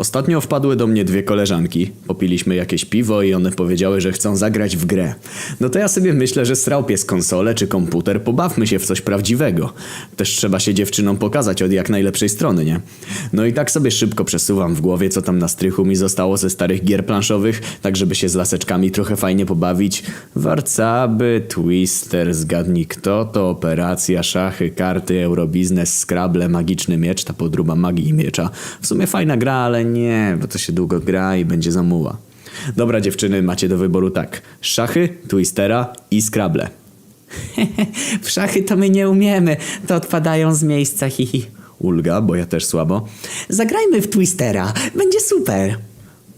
Ostatnio wpadły do mnie dwie koleżanki. Popiliśmy jakieś piwo i one powiedziały, że chcą zagrać w grę. No to ja sobie myślę, że srał pies konsolę czy komputer, pobawmy się w coś prawdziwego. Też trzeba się dziewczynom pokazać od jak najlepszej strony, nie? No i tak sobie szybko przesuwam w głowie, co tam na strychu mi zostało ze starych gier planszowych, tak żeby się z laseczkami trochę fajnie pobawić. Warcaby, Twister, zgadnij kto to, operacja, szachy, karty, eurobiznes, scrabble, magiczny miecz, ta podruba magii i miecza. W sumie fajna gra, ale nie, bo to się długo gra i będzie zamuła. Dobra dziewczyny, macie do wyboru tak. Szachy, Twistera i Scrabble. w szachy to my nie umiemy, to odpadają z miejsca, hihi. Ulga, bo ja też słabo. Zagrajmy w Twistera, będzie super.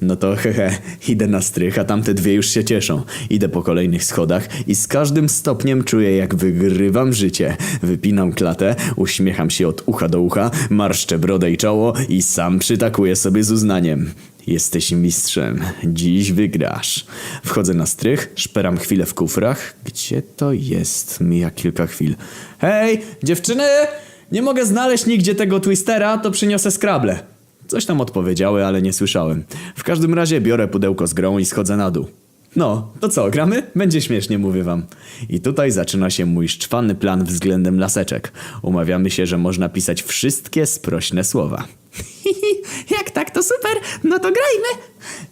No to hehe, idę na strych, a tamte dwie już się cieszą. Idę po kolejnych schodach i z każdym stopniem czuję jak wygrywam życie. Wypinam klatę, uśmiecham się od ucha do ucha, marszczę brodę i czoło i sam przytakuję sobie z uznaniem. Jesteś mistrzem, dziś wygrasz. Wchodzę na strych, szperam chwilę w kufrach. Gdzie to jest? Mija kilka chwil. Hej, dziewczyny! Nie mogę znaleźć nigdzie tego twistera, to przyniosę skrable. Coś tam odpowiedziały, ale nie słyszałem. W każdym razie biorę pudełko z grą i schodzę na dół. No, to co, gramy? Będzie śmiesznie, mówię wam. I tutaj zaczyna się mój szczwany plan względem laseczek. Umawiamy się, że można pisać wszystkie sprośne słowa. Jak tak, to super, no to grajmy.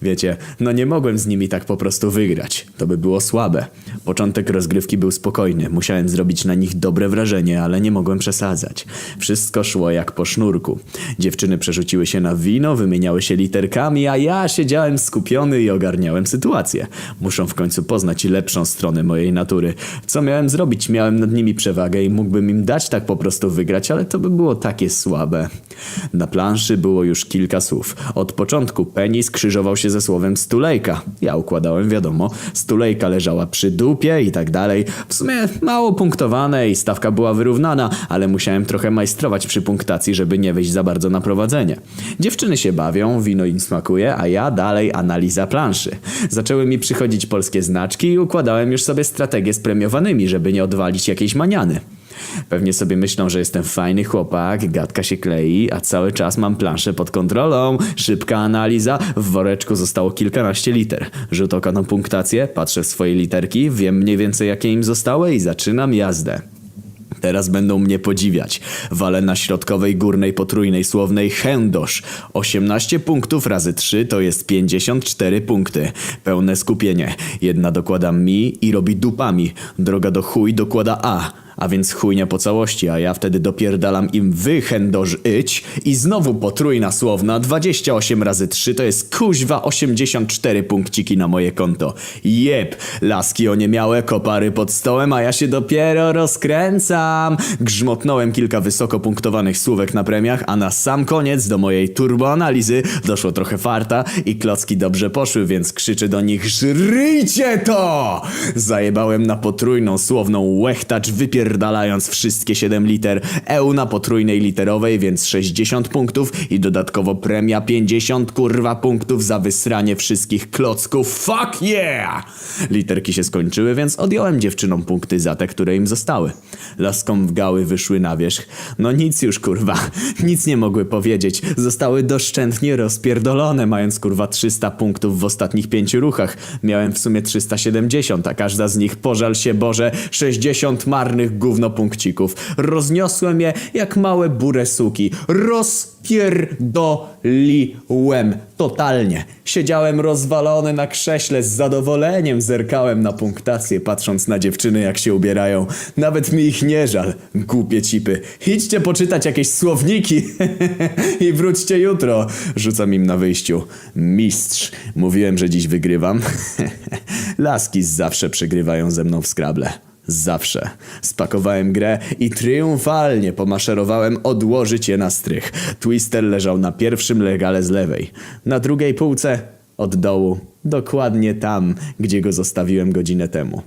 Wiecie, no nie mogłem z nimi tak po prostu wygrać. To by było słabe. Początek rozgrywki był spokojny. Musiałem zrobić na nich dobre wrażenie, ale nie mogłem przesadzać. Wszystko szło jak po sznurku. Dziewczyny przerzuciły się na wino, wymieniały się literkami, a ja siedziałem skupiony i ogarniałem sytuację. Muszą w końcu poznać lepszą stronę mojej natury. Co miałem zrobić? Miałem nad nimi przewagę i mógłbym im dać tak po prostu wygrać, ale to by było takie słabe. Na planszy było już kilka słów. Od początku penis krzyżował się ze słowem stulejka. Ja układałem, wiadomo. Stulejka leżała przy dupie i tak dalej. W sumie mało punktowane i stawka była wyrównana, ale musiałem trochę majstrować przy punktacji, żeby nie wejść za bardzo na prowadzenie. Dziewczyny się bawią, wino im smakuje, a ja dalej analiza planszy. Zaczęły mi przychodzić polskie znaczki i układałem już sobie strategię z premiowanymi, żeby nie odwalić jakiejś maniany. Pewnie sobie myślą, że jestem fajny chłopak, gadka się klei, a cały czas mam planszę pod kontrolą. Szybka analiza, w woreczku zostało kilkanaście liter. Rzut oka na punktację, patrzę w swoje literki, wiem mniej więcej jakie im zostały i zaczynam jazdę. Teraz będą mnie podziwiać. Walę na środkowej górnej potrójnej słownej chędosz. 18 punktów razy 3 to jest 54 punkty. Pełne skupienie. Jedna dokłada mi i robi dupami. Droga do chuj dokłada a. A więc chujnia po całości, a ja wtedy dopierdalam im wy chędoż i znowu potrójna słowna 28 razy 3 to jest kuźwa 84 punkciki na moje konto. Jeb, laski oniemiałe, kopary pod stołem, a ja się dopiero rozkręcam. Grzmotnąłem kilka wysoko punktowanych słówek na premiach, a na sam koniec do mojej turboanalizy doszło trochę farta i klocki dobrze poszły, więc krzyczę do nich żryjcie to! Zajebałem na potrójną słowną łechtacz wypierdalając wszystkie 7 liter, EU na potrójnej literowej, więc 60 punktów i dodatkowo premia 50 kurwa punktów za wysranie wszystkich klocków. Fuck yeah! Literki się skończyły, więc odjąłem dziewczynom punkty za te, które im zostały. Laskom w gały wyszły na wierzch. No nic już kurwa, nic nie mogły powiedzieć. Zostały doszczętnie rozpierdolone, mając kurwa 300 punktów w ostatnich pięciu ruchach. Miałem w sumie 370, a każda z nich, pożal się Boże, 60 marnych gówno punkcików. Rozniosłem je jak małe burę suki. Rozpierdoliłem. Totalnie. Siedziałem rozwalony na krześle z zadowoleniem zerkałem na punktację, patrząc na dziewczyny jak się ubierają. Nawet mi ich nie żal. Głupie cipy. Idźcie poczytać jakieś słowniki i wróćcie jutro. Rzucam im na wyjściu. Mistrz. Mówiłem, że dziś wygrywam. Laski zawsze przegrywają ze mną w skrable. Zawsze. Spakowałem grę i triumfalnie pomaszerowałem odłożyć je na strych. Twister leżał na pierwszym legale z lewej. Na drugiej półce od dołu, dokładnie tam, gdzie go zostawiłem godzinę temu.